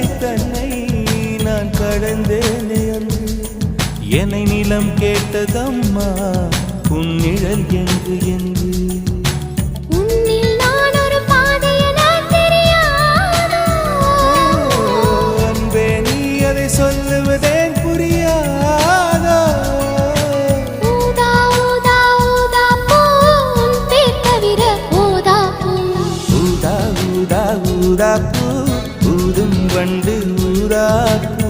தன்னை நான் கடந்தேனே அன்று. என்னை நிலம் கேட்டதம்மா உன்னிழல் என்று. என்று சொல்லுவதேன் புரியாதோ? ஊதா ஊதா தவிர வண்டு ஊதா பூ